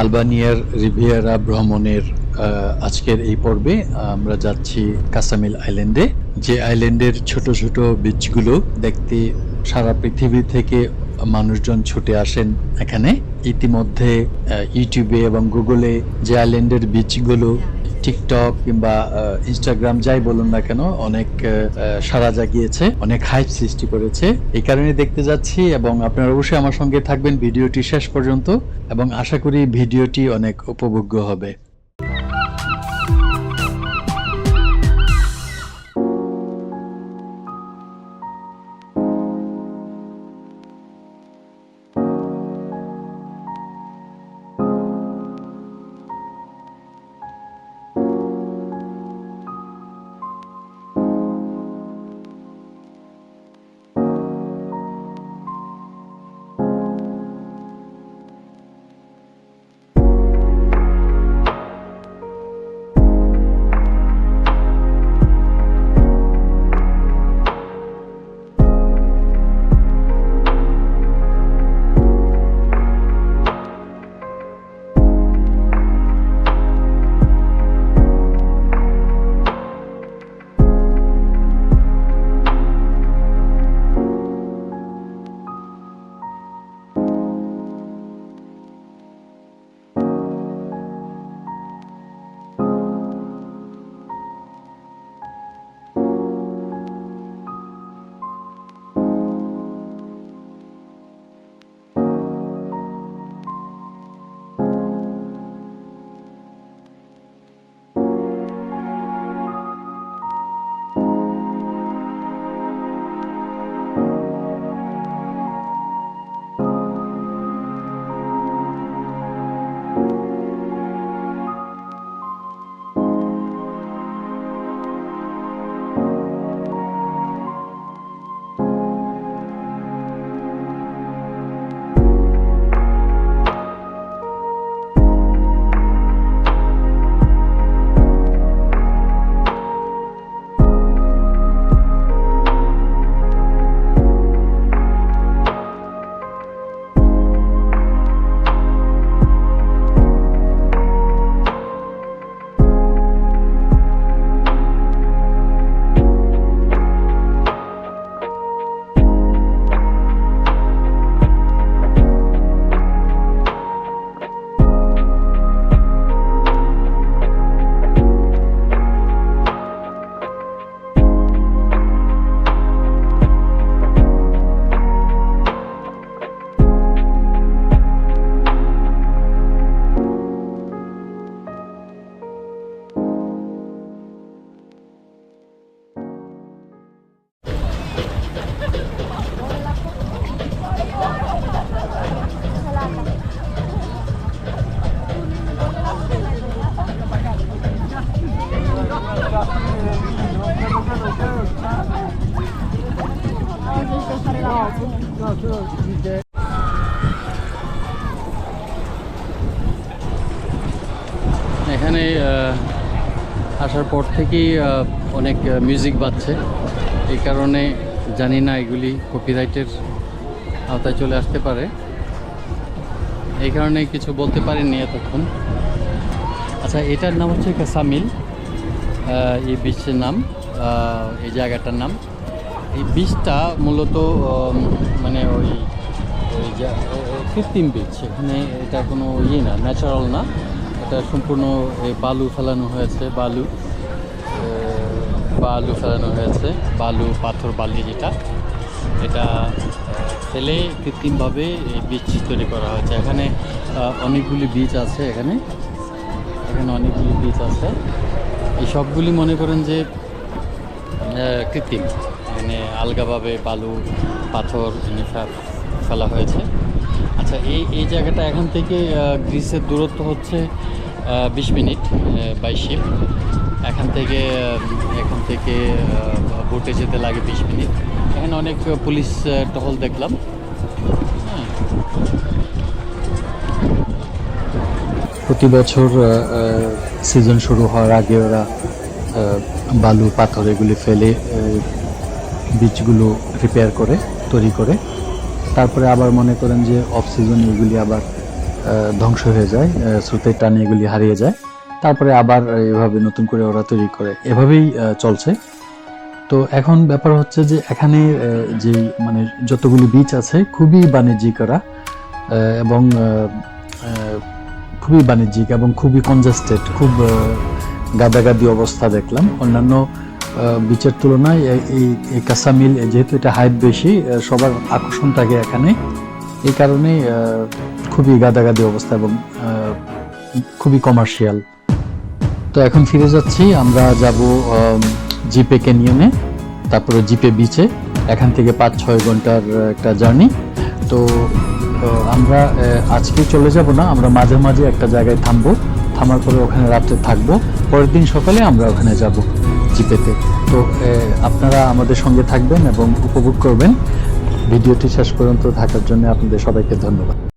আলবানিয়ার রিভিয়ারা ভ্রমণের আজকের এই পর্বে আমরা যাচ্ছি কাসামিল আইল্যান্ডে। যে আইল্যান্ডের ছোট ছোট বিচগুলো দেখতে সারা পৃথিবী থেকে মানুষজন ছুটে আসেন এখানে। ইতিমধ্যে ইউটিউবে এবং গুগলে যে আইল্যান্ডের বিচগুলো টিকটক কিংবা ইনস্টাগ্রাম যাই বলুন না কেন, অনেক সারা জাগিয়েছে, অনেক হাইপ সৃষ্টি করেছে। এই কারণে দেখতে যাচ্ছি এবং আপনারা অবশ্যই আমার সঙ্গে থাকবেন, ভিডিওটি শেষ পর্যন্ত। এবং আশা করি ভিডিওটি অনেক উপভোগ্য হবে। এখানে আসার পর থেকেই অনেক মিউজিক বাজছে। এই কারণে জানি না এগুলি কপিরাইটের আওতায় চলে আসতে পারে। এই কারণে কিছু বলতে পারিনি এতক্ষণ। আচ্ছা এটার নাম হচ্ছে কাসামিল এই বিচের নাম এই জায়গাটার নাম। এই বীজটা মূলত মানে ওই ওই কৃত্রিম বীজ। এখানে এটা কোনো ইয়ে না ন্যাচারাল না। এটা সম্পূর্ণ এই বালু ফেলানো হয়েছে, বালু। বালু ফেলানো হয়েছে, বালু, পাথর, বালি যেটা। এটা ফেলে কৃত্রিমভাবে এই বীজ তৈরি করা হয়েছে। এখানে অনেকগুলি বীজ আছে এখানে। এখানে অনেকগুলি বীজ আছে। এই সবগুলি মনে করেন যে কৃত্রিম। মানে আলগাভাবে বালু, পাথর এনে ফেলা হয়েছে। আচ্ছা এই এই জায়গাটা এখান থেকে গ্রিসের দূরত্ব হচ্ছে বিশ মিনিট বাই শিপ এখান থেকে এখান থেকে বোটে যেতে লাগে বিশ মিনিট। এখানে অনেক পুলিশ টহল দেখলাম। হ্যাঁ। প্রতি বছর সিজন শুরু হওয়ার আগে ওরা বালু, পাথর এগুলি ফেলে বীজগুলো রিপেয়ার করে, তৈরি করে। তারপরে আবার মনে করেন যে অফ সিজন এগুলি আবার ধ্বংস হয়ে যায় স্রোতের টানে এগুলি হারিয়ে যায়। তারপরে আবার এভাবে নতুন করে ওরা তৈরি করে। এভাবেই চলছে। তো এখন ব্যাপার হচ্ছে যে এখানে যে মানে যতগুলি বিচ আছে খুবই বাণিজ্যিক ওরা এবং খুবই বাণিজ্যিক এবং খুবই কনজাস্টেড খুব গাদাগাদি অবস্থা দেখলাম। অন্যান্য বিচের তুলনায় এই- কাঁচামিল যেহেতু এটা হাইট বেশি সবার আকর্ষণ থাকে এখানে। এই কারণে আহ, খুবই গাদাগাদি অবস্থা এবং খুবই কমার্শিয়াল তো এখন ফিরে যাচ্ছি আমরা যাব জিপে ক্যানিয়নে তারপরে জিপে বিচে এখান থেকে পাঁচ ছয় ঘণ্টার একটা জার্নি তো আমরা আজকে চলে যাব না আমরা মাঝে মাঝে একটা জায়গায় থামবো। থামার পরে ওখানে রাত্রে থাকব। পরের দিন সকালে আমরা ওখানে যাব জিপেতে। তো আপনারা আমাদের সঙ্গে থাকবেন এবং উপভোগ করবেন। ভিডিওটি শেষ পর্যন্ত থাকার জন্য আপনাদের সবাইকে ধন্যবাদ।